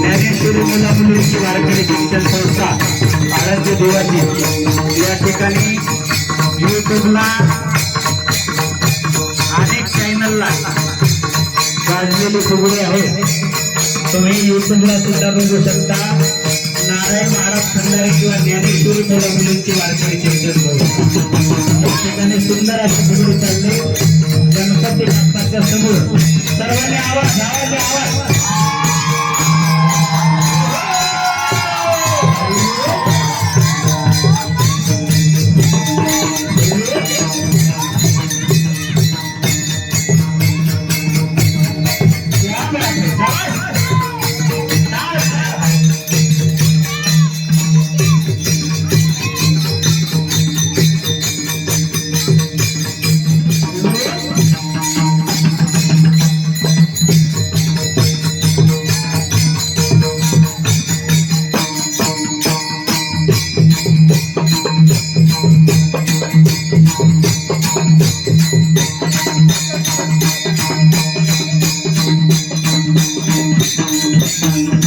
ज्ञानेश्वरी मुला मुलींची वारकरी शिक्षण संस्था आराध्य देवाची. या ठिकाणी युट्यूबला अनेक चॅनलला गाजलेले फुगडे आहेत. तुम्ही युट्यूबला सुद्धा बघू शकता. नारायण महाराज खंडारे किंवा ज्ञानेश्वरी मुला मुलींची वारकरी शिक्षण ठिकाणी सुंदर अशी फुगडी चालले समोर सर्वांनी आवाज आवाज आवाज. you.